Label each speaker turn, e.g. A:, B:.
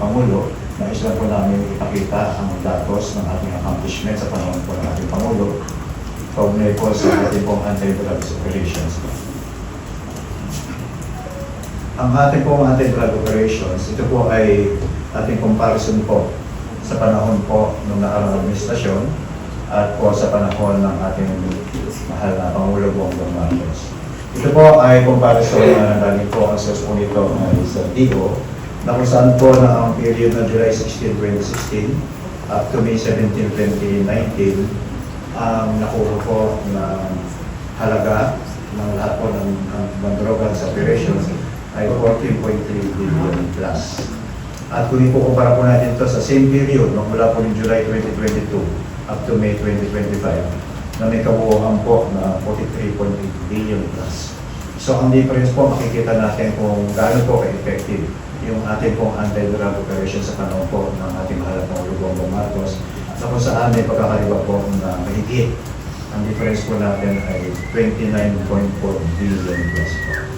A: Pangulo, nais lang po namin ipakita ang datos ng ating accomplishment sa panahon po ng ating Pangulo kaugnay po sa ating pong anti-drugs operations. Ang ating pong anti-drug operations, ito po ay ating comparison po sa panahon po ng nakaraang administrasyon at po sa panahon ng ating mahal na Pangulo Bongbong Marcos. Ito po ay comparison na nagaling po ang source po nito ay sa DO na kung saan po na ang period na July 16, 2016 up to May 17, 2019 ang nakuha po ng halaga ng lahat po ng, ng, ng drugs operations ay 14.3 billion plus. At kung ikukumpara po natin ito sa same period, nung mula po ng July 2022 up to May 2025, na may kabuuan po na 43.8 billion plus. So ang difference po, makikita natin kung gaano po ka-effective ating pong anti-drug operation sa panahon po ng ating mahal Pangulo Bongbong Marcos na kung saan may pagkakaiba po na mahigit. Ang difference po natin ay 29.4 billion plus po.